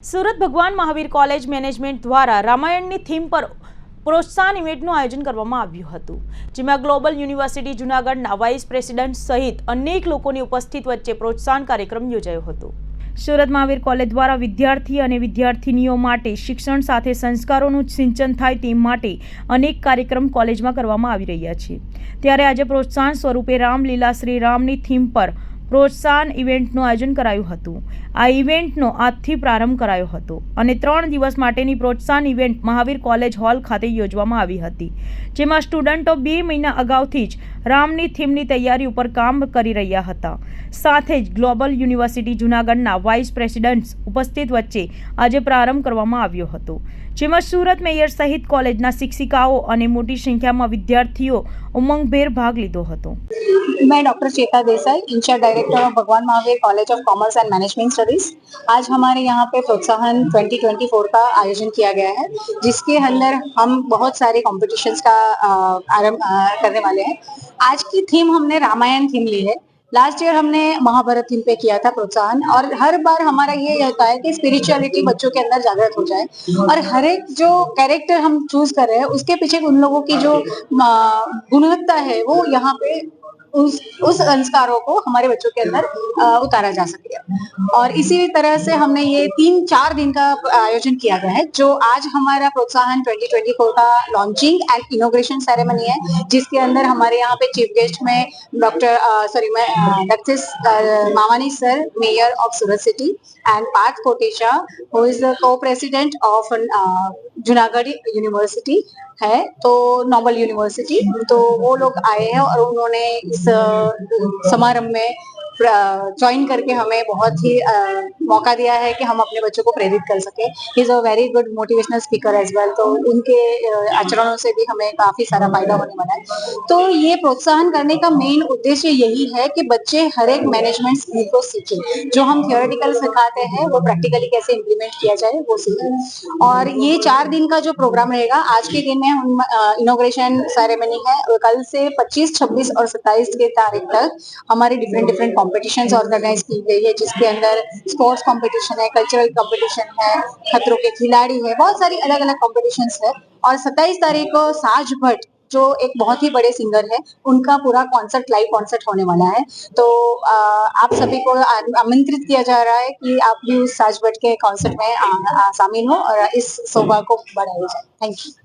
સુરત ભગવાન Mahavir college management દ્વારા રામાયણની theme પર પ્રોત્સાહન ઇવેન્ટનું આયોજન કરવામાં આવ્યું હતું, જેમાં ગ્લોબલ યુનિવર્સિટી જૂનાગઢના વાઇસ પ્રેસિડેન્ટ સહિત અનેક લોકોની ઉપસ્થિત વચ્ચે પ્રોત્સાહન કાર્યક્રમ યોજાયો હતો. સુરત મહાવીર કોલેજ દ્વારા વિદ્યાર્થી અને વિદ્યાર્થીનીઓ માટે શિક્ષણ સાથે સંસ્કારોનું સિંચન થાય તે માટે અનેક કાર્યક્રમ કોલેજમાં કરવામાં આવી રહ્યા છે. ત્યારે આજે પ્રોત્સાહન સ્વરૂપે રામલીલા શ્રી રામની થીમ પર પ્રોત્સાહન ઇવેન્ટનું આયોજન કરાયું હતું. આ ઇવેન્ટનો આજથી પ્રારંભ કરાયો હતો અને ત્રણ દિવસ માટેની પ્રોત્સાહન ઇવેન્ટ મહાવીર કોલેજ હોલ ખાતે યોજવામાં આવી હતી, જેમાં સ્ટુડન્ટો બે મહિના અગાઉથી જ રામની થીમની તૈયારી ઉપર કામ કરી રહ્યા હતા. સાથે જ ગ્લોબલ યુનિવર્સિટી જૂનાગઢના વાઇસ પ્રેસિડેન્ટ્સ ઉપસ્થિત વચ્ચે આજે પ્રારંભ કરવામાં આવ્યો હતો, જેમાં સુરત મેયર સહિત કોલેજના શિક્ષિકાઓ અને મોટી સંખ્યામાં વિદ્યાર્થીઓ ઉમંગભેર ભાગ લીધો હતો. मैं डॉक्टर चेता Desai incharge director of Bhagwan Mahavir college of commerce and management studies आज हमारे यहाँ पे प्रोत्साहन 2024 का आयोजन किया गया है, जिसके अंदर हम बहुत सारे कॉम्पिटिशन्स का आरंभ करने वाले हैं। आज की थीम हमने रामायण थीम ली है। लास्ट ईयर हमने महाभारत थीम पे किया था प्रोत्साहन, और हर बार हमारा ये होता है कि स्पिरिचुअलिटी बच्चों के अंदर जागृत हो जाए, और हर एक जो कैरेक्टर हम चूज़ कर रहे हैं, उसके पीछे उन लोगों की जो गुणवत्ता है, वो यहाँ पे उस उस संस्कारों को हमारे बच्चों के अंदर उतारा जा सके। और इसी तरह से हमने ये तीन, चार दिन का आयोजन किया गया है, जो आज हमारा प्रोत्साहन 2024 का लॉन्चिंग एंड इनोग्रेशन सेरेमनी है, जिसके अंदर हमारे यहाँ पे चीफ गेस्ट में डॉक्टर सॉरी मैं doctor Mawani sir mayor of Surat city and Parth Kotecha who is the co president of Junagadh university है तो नोबल यूनिवर्सिटी तो वो लोग आए हैं और उन्होंने इस समारंभ में ज्वाइन करके हमें बहुत ही मौका दिया है कि हम अपने बच्चों को प्रेरित कर सके। Is a very good motivational speaker as well तो उनके आचरणों से भी हमें काफ़ी सारा फ़ायदा होने वाला है। तो ये प्रोत्साहन करने का मेन उद्देश्य यही है कि बच्चे हर एक मैनेजमेंट स्किल को सीखें। जो हम थियोरेटिकल सिखाते हैं वो प्रैक्टिकली कैसे इम्प्लीमेंट किया जाए वो सीखें। और ये चार दिन का जो प्रोग्राम रहेगा आज के दिन में इनोग्रेशन सेरेमनी है। कल से 25, 26 और 27 के तारीख तक हमारे डिफरेंट डिफरेंट कॉम्पिटिशन्स ऑर्गेनाइज की गई है जिसके अंदर स्पोर्ट्स कंपटीशन है कल्चरल कंपटीशन है खतरों के खिलाड़ी है बहुत सारी अलग अलग कॉम्पिटिशन है। और 27 तारीख को साज भट्ट जो एक बहुत ही बड़े सिंगर है उनका पूरा कॉन्सर्ट लाइव कॉन्सर्ट होने वाला है। तो आ, आप सभी को आमंत्रित किया जा रहा है कि आप भी उस साज भट्ट के कॉन्सर्ट में शामिल हो और इस शोभा को बढ़ाया जाए। Thank you